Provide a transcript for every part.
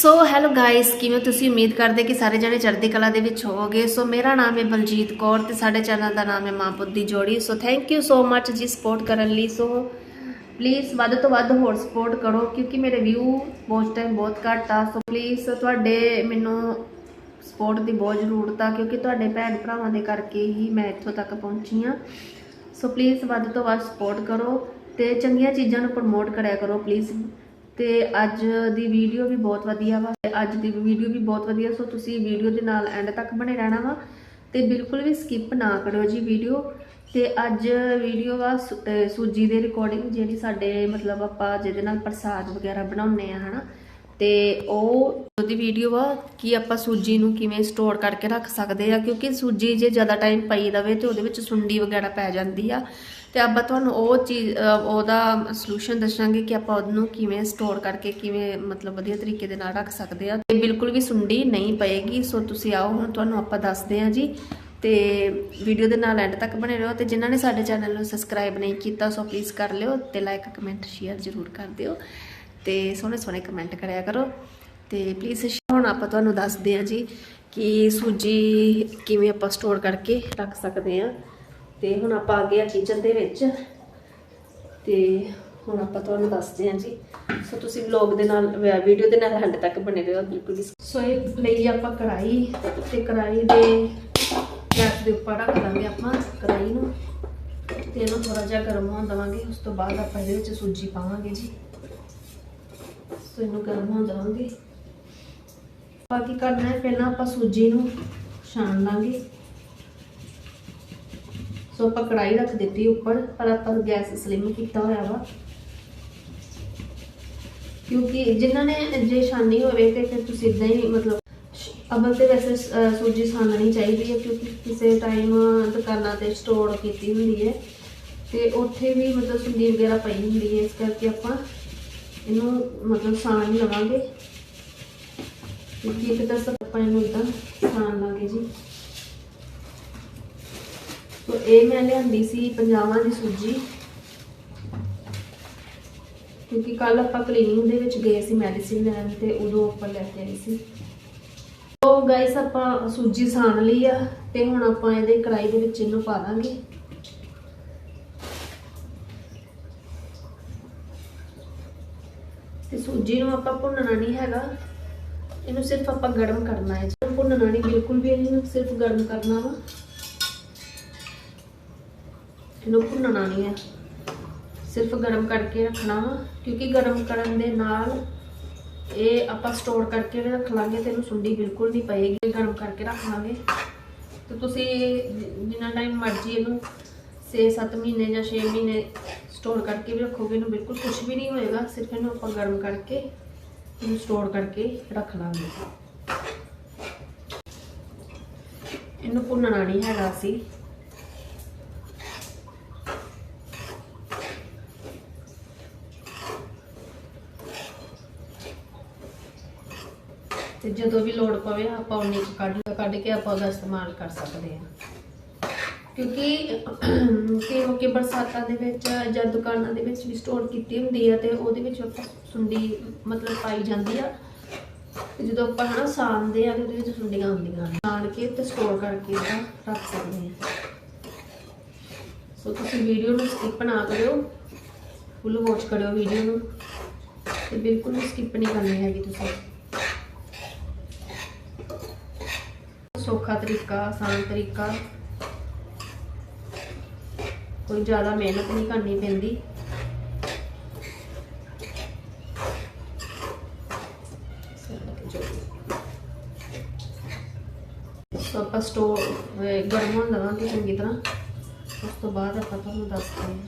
So hello guys ਕਿਵੇਂ ਤੁਸੀਂ? ਉਮੀਦ ਕਰਦੇ ਕਿ ਸਾਰੇ ਜਣੇ ਚੜ੍ਹਦੀ ਕਲਾ ਦੇ ਵਿੱਚ ਹੋਵੋਗੇ। ਸੋ ਮੇਰਾ ਨਾਮ ਹੈ ਬਲਜੀਤ ਕੌਰ ਤੇ ਸਾਡੇ ਚੈਨਲ ਦਾ ਨਾਮ ਹੈ ਮਾਂ ਪੁੱਤ ਦੀ ਜੋੜੀ। ਸੋ ਥੈਂਕ ਯੂ ਸੋ ਮੱਚ ਜੀ ਸਪੋਰਟ ਕਰਨ ਲਈ। ਸੋ ਪਲੀਜ਼ ਵੱਧ ਤੋਂ ਵੱਧ ਹੋਰ ਸਪੋਰਟ ਕਰੋ ਕਿਉਂਕਿ ਮੇਰੇ ਵਿਊ ਬਹੁਤ ਟਾਈਮ ਬਹੁਤ ਘੱਟ ਆ। ਸੋ ਪਲੀਜ਼ ਤੁਹਾਡੇ ਮੈਨੂੰ ਸਪੋਰਟ ਦੀ ਬਹੁਤ ਜ਼ਰੂਰਤ ਆ ਕਿਉਂਕਿ ਤੁਹਾਡੇ ਭੈਣ ਭਰਾਵਾਂ ਦੇ ਕਰਕੇ ਹੀ ਮੈਂ ਇੱਥੋਂ ਤੱਕ ਪਹੁੰਚੀ ਆ ਸੋ ਪਲੀਜ਼ ਵੱਧ ਤੋਂ ਵੱਧ ਸਪੋਰਟ ਕਰੋ ਤੇ ਚੰਗੀਆਂ ਚੀਜ਼ਾਂ ਨੂੰ ਪ੍ਰਮੋਟ ਕਰਿਆ ਕਰੋ ਪਲੀਜ਼ ਤੇ ਅੱਜ ਦੀ ਵੀਡੀਓ ਵੀ ਬਹੁਤ ਵਧੀਆ ਵਾ ਤੇ ਅੱਜ ਦੀ ਵੀਡੀਓ ਵੀ ਬਹੁਤ ਵਧੀਆ, ਸੋ ਤੁਸੀਂ ਵੀਡੀਓ ਦੇ ਨਾਲ ਐਂਡ ਤੱਕ ਬਣੇ ਰਹਿਣਾ ਵਾ ਤੇ ਬਿਲਕੁਲ ਵੀ ਸਕਿਪ ਨਾ ਕਰਿਓ ਜੀ ਵੀਡੀਓ। ਤੇ ਅੱਜ ਵੀਡੀਓ ਵਾ ਸੂ- ਸੂਜੀ ਦੇ ਰਿਕਾਰਡਿੰਗ ਜਿਹੜੀ ਸਾਡੇ ਮਤਲਬ ਆਪਾਂ ਜਿਹਦੇ ਨਾਲ ਪ੍ਰਸਾਦ ਵਗੈਰਾ ਬਣਾਉਂਦੇ ਆ, ਹਨਾ? ਤੇ ਉਹ ਉਹਦੀ ਵੀਡੀਓ ਆ ਕਿ ਆਪਾਂ ਸੂਜੀ ਨੂੰ ਕਿਵੇਂ ਸਟੋਰ ਕਰਕੇ ਰੱਖ ਸਕਦੇ ਆ, ਕਿਉਂਕਿ ਸੂਜੀ ਜੇ ਜ਼ਿਆਦਾ ਟਾਈਮ ਪਈ ਰਵੇ ਤੇ ਉਹਦੇ ਵਿੱਚ ਸੁੰਡੀ ਵਗੈਰਾ ਪੈ ਜਾਂਦੀ ਆ। ਤੇ ਆਪਾਂ ਤੁਹਾਨੂੰ ਉਹ ਚੀਜ਼ ਉਹਦਾ ਸੋਲੂਸ਼ਨ ਦੱਸਾਂਗੇ ਕਿ ਆਪਾਂ ਉਹਨੂੰ ਕਿਵੇਂ ਸਟੋਰ ਕਰਕੇ ਕਿਵੇਂ ਮਤਲਬ ਵਧੀਆ ਤਰੀਕੇ ਦੇ ਨਾਲ ਰੱਖ ਸਕਦੇ ਆ। ਤੇ ਬਿਲਕੁਲ ਵੀ ਸੁੰਡੀ ਨਹੀਂ ਪਏਗੀ, ਸੋ ਤੁਸੀਂ ਆਓ, ਹੁਣ ਤੁਹਾਨੂੰ ਆਪਾਂ ਦੱਸਦੇ ਆ ਜੀ। ਤੇ ਵੀਡੀਓ ਦੇ ਨਾਲ ਐਂਡ ਤੱਕ ਬਣੇ ਰਹੋ ਤੇ ਜਿਨ੍ਹਾਂ ਨੇ ਸਾਡੇ ਚੈਨਲ ਨੂੰ ਸਬਸਕ੍ਰਾਈਬ ਨਹੀਂ ਕੀਤਾ, ਸੋ ਪਲੀਜ਼ ਕਰ ਲਿਓ ਤੇ ਲਾਈਕ ਕਮੈਂਟ ਸ਼ੇਅਰ ਜ਼ਰੂਰ ਕਰ ਦਿਓ। ਤੇ ਸੋਹਣੇ ਸੋਹਣੇ ਕਮੈਂਟ ਕਰਿਆ ਕਰੋ। ਤੇ ਪਲੀਜ਼ ਹੁਣ ਆਪਾਂ ਤੁਹਾਨੂੰ ਦੱਸਦੇ ਆ ਜੀ ਕਿ ਸੂਜੀ ਕਿਵੇਂ ਆਪਾਂ ਸਟੋਰ ਕਰਕੇ ਰੱਖ ਸਕਦੇ ਆ ਤੇ ਹੁਣ ਆਪਾਂ ਆ ਗਏ ਆ ਕਿਚਨ ਦੇ ਵਿੱਚ। ਤੇ ਹੁਣ ਆਪਾਂ ਤੁਹਾਨੂੰ ਦੱਸਦੇ ਹਾਂ ਜੀ। ਸੋ ਤੁਸੀਂ ਵਲੌਗ ਦੇ ਨਾਲ ਵੀਡੀਓ ਦੇ ਨਾਲ ਹੰਡ ਤੱਕ ਬਣੇ ਰਹੋ, ਬਿਲਕੁਲ ਸੋ ਇਹ ਲਈ ਆਪਾਂ ਕੜਾਈ ਤੇ ਕੜਾਈ ਦੇ ਗੈਸ ਦੇ ਉੱਪਰ ਰੱਖ ਦਾਂਗੇ ਆਪਾਂ ਕੜਾਈ ਨੂੰ। ਤੇ ਇਹਨੂੰ ਥੋੜਾ ਜਿਹਾ ਗਰਮ ਹੋਣ ਦਵਾਂਗੇ। ਉਸ ਤੋਂ ਬਾਅਦ ਆਪਾਂ ਇਹਦੇ ਵਿੱਚ ਸੂਜੀ ਪਾਵਾਂਗੇ ਜੀ। ਸੋ ਇਹਨੂੰ ਗਰਮ ਹੋਣ ਦਵਾਂਗੇ। ਬਾਕੀ ਕਰਨਾ ਹੈ, ਪਹਿਲਾਂ ਆਪਾਂ ਸੂਜੀ ਨੂੰ ਛਾਣ ਲਾਂਗੇ। ਸੋ ਆਪਾਂ ਕੜਾਈ ਰੱਖ ਦਿੱਤੀ ਉੱਪਰ, ਪਰ ਆਪਾਂ ਗੈਸ ਸਲਿਮ ਕੀਤਾ ਹੋਇਆ ਵਾ। ਕਿਉਂਕਿ ਜਿਨ੍ਹਾਂ ਨੇ ਜੇ ਛਾਨੀ ਹੋਵੇ ਤੇ ਫਿਰ ਤੁਸੀਂ ਇਦਾਂ ਹੀ ਮਤਲਬ ਅਵਲ ਤੇ ਵੈਸੇ ਸੂਜੀ ਛਾਨਣੀ ਚਾਹੀਦੀ ਹੈ, ਕਿਉਂਕਿ ਕਿਸੇ ਟਾਈਮ ਦੁਕਾਨਾਂ ਤੇ ਸਟੋਰ ਕੀਤੀ ਹੁੰਦੀ ਹੈ। ਤੇ ਉੱਥੇ ਵੀ ਮਤਲਬ ਸੁੰਡੀ ਵਗੈਰਾ ਪਈ ਹੁੰਦੀ ਹੈ, ਇਸ ਕਰਕੇ ਆਪਾਂ ਇਹਨੂੰ ਮਤਲਬ ਛਾਣ ਲਵਾਂਗੇ। ਕਿਉਂਕਿ ਇੱਕ ਤਰ੍ਹਾਂ ਆਪਾਂ ਇਹਨੂੰ ਇਦਾਂ ਛਾਣ ਲਾਂਗੇ ਜੀ। ਸੋ ਇਹ ਮੈਂ ਲਿਆਂਦੀ ਸੀ ਪੰਜਾਬਾਂ ਦੀ ਸੂਜੀ। ਕਿਉਂਕਿ ਕੱਲ ਆਪਾਂ ਕਲੀਨਿੰਗ ਦੇ ਵਿੱਚ ਗਏ ਸੀ ਮੈਡੀਸਿਨ ਲੈਣ ਤੇ ਉਦੋਂ ਆਪਾਂ ਲੈ ਕੇ ਆਏ ਸੀ। ਸੋ ਗਾਇਸ ਆਪਾਂ ਸੂਜੀ ਸਾਣ ਲਈ ਆ ਤੇ ਹੁਣ ਆਪਾਂ ਇਹਦੇ ਕੜਾਈ ਦੇ ਵਿੱਚ ਇਹਨੂੰ ਪਾ ਦਾਂਗੇ ਤੇ ਸੂਜੀ ਨੂੰ ਆਪਾਂ ਭੁੰਨਣਾ ਨਹੀਂ ਹੈਗਾ। ਇਹਨੂੰ ਸਿਰਫ ਆਪਾਂ ਗਰਮ ਕਰਨਾ ਹੈ। ਭੁੰਨਣਾ ਨਹੀਂ, ਬਿਲਕੁਲ ਵੀ ਇਹਨੂੰ ਸਿਰਫ ਗਰਮ ਕਰਨਾ ਵਾ। ਇਹਨੂੰ ਭੁੰਨਣਾ ਨਹੀਂ ਹੈ। ਸਿਰਫ ਗਰਮ ਕਰਕੇ ਰੱਖਣਾ ਵਾ। ਕਿਉਂਕਿ ਗਰਮ ਕਰਨ ਦੇ ਨਾਲ ਇਹ ਆਪਾਂ ਸਟੋਰ ਕਰਕੇ ਰੱਖ ਲਾਂਗੇ ਤੇ ਇਹਨੂੰ ਸੁੰਡੀ ਬਿਲਕੁਲ ਨਹੀਂ ਪਏਗੀ। ਗਰਮ ਕਰਕੇ ਰੱਖ ਲਾਂਗੇ। ਤੇ ਤੁਸੀਂ ਜਿੰਨਾ ਟਾਈਮ ਮਰਜ਼ੀ ਇਹਨੂੰ 6-7 ਮਹੀਨੇ ਜਾਂ 6 ਮਹੀਨੇ ਸਟੋਰ ਕਰਕੇ ਵੀ ਰੱਖੋਗੇ ਇਹਨੂੰ ਬਿਲਕੁਲ ਕੁਝ ਵੀ ਨਹੀਂ ਹੋਏਗਾ, ਸਿਰਫ ਇਹਨੂੰ ਆਪਾਂ ਗਰਮ ਕਰਕੇ ਇਹਨੂੰ ਸਟੋਰ ਕਰਕੇ ਰੱਖ ਲਾਂਗੇ। ਇਹਨੂੰ ਭੁੰਨਣਾ ਨਹੀਂ ਹੈਗਾ ਅਸੀਂ। ਤੇ ਜਦੋਂ ਵੀ ਲੋੜ ਪਵੇ ਆਪਾਂ ਉਨੀ ਕੱਢ ਕੱਢ ਕੇ ਆਪਾਂ ਉਹਦਾ ਇਸਤੇਮਾਲ ਕਰ ਸਕਦੇ ਹਾਂ। ਕਿਉਂਕਿ ਕਿਉਂਕਿ ਬਰਸਾਤਾਂ ਦੇ ਵਿੱਚ ਜਾਂ ਦੁਕਾਨਾਂ ਦੇ ਵਿੱਚ ਵੀ ਸਟੋਰ ਕੀਤੀ ਹੁੰਦੀ ਆ ਤੇ ਉਹਦੇ ਵਿੱਚ ਆਪਾਂ ਸੁੰਡੀ ਮਤਲਬ ਪਾਈ ਜਾਂਦੀ ਆ। ਜਦੋਂ ਆਪਾਂ ਹਨਾ ਸਾਂਦੇ ਆ ਤੇ ਉਹਦੇ ਵਿੱਚ ਸੁੰਡੀਆਂ ਆਉਂਦੀਆਂ ਨੇ। ਸਾਣ ਕੇ ਤੇ ਸਟੋਰ ਕਰਕੇ ਉਹਦਾ ਰੱਖ ਸਕਦੇ ਹਾਂ ਸੋ ਤੁਸੀਂ ਵੀਡੀਓ ਨੂੰ ਸਕਿਪ ਨਾ ਕਰਿਓ। ਫੁੱਲ ਵਾਚ ਕਰਿਓ ਵੀਡੀਓ ਨੂੰ। ਤੇ ਬਿਲਕੁਲ ਵੀ ਸਕਿਪ ਨਹੀਂ ਕਰਨੀ ਹੈਗੀ ਤੁਸੀਂ। ਸੌਖਾ ਤਰੀਕਾ, ਆਸਾਨ ਤਰੀਕਾ। ਕੋਈ ਜ਼ਿਆਦਾ ਮਿਹਨਤ ਨਹੀਂ ਕਰਨੀ ਪੈਂਦੀ। ਸੋ ਆਪਾਂ ਸਟੋਵ ਗਰਮ ਹੋਣ ਦੇਵਾਂਗੇ ਚੰਗੀ ਤਰ੍ਹਾਂ। ਉਸ ਤੋਂ ਬਾਅਦ ਆਪਾਂ ਤੁਹਾਨੂੰ ਦੱਸਦੇ ਹਾਂ।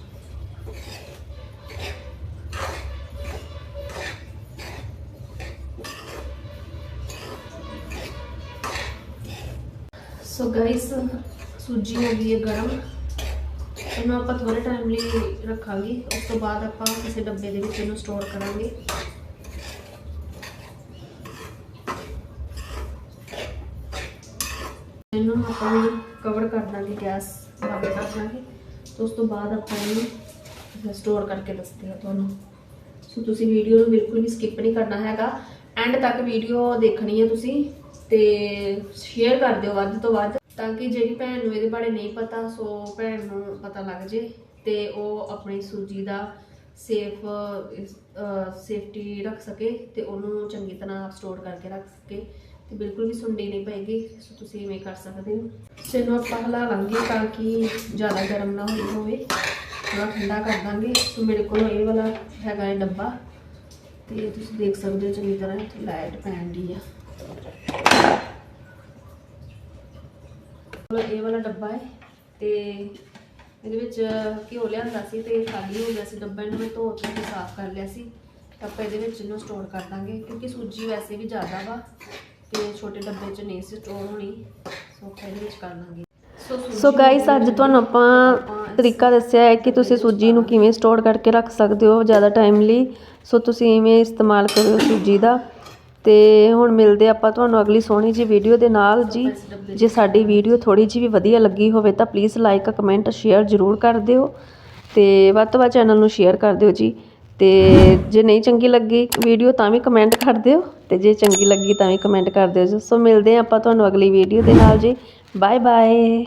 ਸੋ ਗਾਇਸ ਸੂਜੀ ਹੋ ਗਈ ਹੈ ਗਰਮ। ਇਹਨੂੰ ਆਪਾਂ ਥੋੜੇ ਟਾਈਮ ਲਈ ਰੱਖਾਂਗੇ। ਉਸ ਤੋਂ ਬਾਅਦ ਆਪਾਂ ਕਿਸੇ ਡੱਬੇ ਦੇ ਵਿੱਚ ਇਹਨੂੰ ਸਟੋਰ ਕਰਾਂਗੇ। ਇਹਨੂੰ ਆਪਾਂ ਕਵਰ ਕਰ ਦਾਂਗੇ, ਗੈਸ ਬੰਦ ਕਰ ਦਾਂਗੇ। ਤੇ ਉਸ ਤੋਂ ਬਾਅਦ ਆਪਾਂ ਇਹਨੂੰ ਸਟੋਰ ਕਰਕੇ ਦੱਸਦੇ ਹਾਂ ਤੁਹਾਨੂੰ। ਸੋ ਤੁਸੀਂ ਵੀਡੀਓ ਨੂੰ ਬਿਲਕੁਲ ਵੀ ਸਕਿਪ ਨਹੀਂ ਕਰਨਾ ਹੈਗਾ। ਐਂਡ ਤੱਕ ਵੀਡੀਓ ਦੇਖਣੀ ਹੈ ਤੁਸੀਂ ਤੇ ਸ਼ੇਅਰ ਕਰ ਦਿਓ ਵੱਧ ਤੋਂ ਵੱਧ। ਤਾਂ ਕਿ ਜਿਹੜੀ ਭੈਣ ਨੂੰ ਇਹਦੇ ਬਾਰੇ ਨਹੀਂ ਪਤਾ, ਸੋ ਭੈਣ ਨੂੰ ਪਤਾ ਲੱਗ ਜੇ ਤੇ ਉਹ ਆਪਣੀ ਸੂਜੀ ਦਾ ਸੇਫ ਸੇਫਟੀ ਰੱਖ ਸਕੇ ਤੇ ਉਹਨੂੰ ਚੰਗੀ ਤਰ੍ਹਾਂ ਸਟੋਰ ਕਰਕੇ ਰੱਖ ਸਕੇ। ਤੇ ਬਿਲਕੁਲ ਵੀ ਸੁੰਡੀ ਨਹੀਂ ਪਏਗੀ, ਸੋ ਤੁਸੀਂ ਇਵੇਂ ਕਰ ਸਕਦੇ ਹੋ। ਸੋ ਇਹਨੂੰ ਆਪਾਂ ਹਿਲਾ ਲਾਂਗੇ ਤਾਂ ਕਿ ਜ਼ਿਆਦਾ ਗਰਮ ਨਾ ਹੋਈ ਹੋਵੇ। ਥੋੜਾ ਠੰਡਾ ਕਰ ਦਾਂਗੇ। ਸੋ ਮੇਰੇ ਕੋਲ ਇਹ ਵਾਲਾ ਹੈਗਾ ਹੈ ਡੱਬਾ। ਤੇ ਤੁਸੀਂ ਦੇਖ ਸਕਦੇ ਹੋ ਚੰਗੀ ਤਰ੍ਹਾਂ ਲਾਈਟ ਪੈਣ ਦੀ ਆ। ਇਹ ਵਾਲਾ ਡੱਬਾ ਹੈ ਤੇ ਇਹਦੇ ਵਿੱਚ ਘਿਓ ਲਿਆਂਦਾ ਸੀ ਤੇ ਖਾਲੀ ਹੋ ਗਿਆ ਸੀ ਡੱਬਾ ਇਹਨੂੰ ਮੈਂ ਧੋ ਕੇ ਸਾਫ਼ ਕਰ ਲਿਆ ਸੀ। ਤਾਂ ਆਪਾਂ ਇਹਦੇ ਵਿੱਚ ਇਹਨੂੰ ਸਟੋਰ ਕਰ ਦਾਂਗੇ ਕਿਉਂਕਿ ਸੂਜੀ ਵੈਸੇ ਵੀ ਜ਼ਿਆਦਾ ਵਾ ਤੇ ਛੋਟੇ ਡੱਬੇ 'ਚ ਨਹੀਂ ਸੀ ਸਟੋਰ ਹੋਣੀ, ਸੋ ਆਪਾਂ ਇਹਦੇ ਵਿੱਚ ਕਰ ਦਾਂਗੇ। ਸੋ ਗਾਇਸ ਅੱਜ ਤੁਹਾਨੂੰ ਆਪਾਂ ਤਰੀਕਾ ਦੱਸਿਆ ਹੈ ਕਿ ਤੁਸੀਂ ਸੂਜੀ ਨੂੰ ਕਿਵੇਂ ਸਟੋਰ ਕਰਕੇ ਰੱਖ ਸਕਦੇ ਹੋ ਜ਼ਿਆਦਾ ਟਾਈਮ ਲਈ। ਸੋ ਤੁਸੀਂ ਇਵੇਂ ਇਸਤੇਮਾਲ ਕਰਿਓ ਸੂਜੀ ਦਾ। ਤੇ ਹੁਣ ਮਿਲਦੇ ਆਪਾਂ ਤੁਹਾਨੂੰ ਅਗਲੀ ਸੋਹਣੀ ਜੀ ਵੀਡੀਓ ਦੇ ਨਾਲ ਜੀ। ਜੇ ਸਾਡੀ ਵੀਡੀਓ ਥੋੜੀ ਜਿਹੀ ਵੀ ਵਧੀਆ ਲੱਗੀ ਹੋਵੇ ਤਾਂ ਪਲੀਜ਼ ਲਾਈਕ ਕਮੈਂਟ ਸ਼ੇਅਰ ਜ਼ਰੂਰ ਕਰ ਦਿਓ ਤੇ ਵੱਧ ਤੋਂ ਵੱਧ ਚੈਨਲ ਨੂੰ ਸ਼ੇਅਰ ਕਰ ਦਿਓ ਜੀ। ਤੇ ਜੇ ਨਹੀਂ ਚੰਗੀ ਲੱਗੀ ਵੀਡੀਓ ਤਾਂ ਵੀ ਕਮੈਂਟ ਕਰ ਦਿਓ ਤੇ ਜੇ ਚੰਗੀ ਲੱਗੀ ਤਾਂ ਵੀ ਕਮੈਂਟ ਕਰ ਦਿਓ ਜੀ। ਸੋ ਮਿਲਦੇ ਹਾਂ ਆਪਾਂ ਤੁਹਾਨੂੰ ਅਗਲੀ ਵੀਡੀਓ ਦੇ ਨਾਲ ਜੀ। Bye bye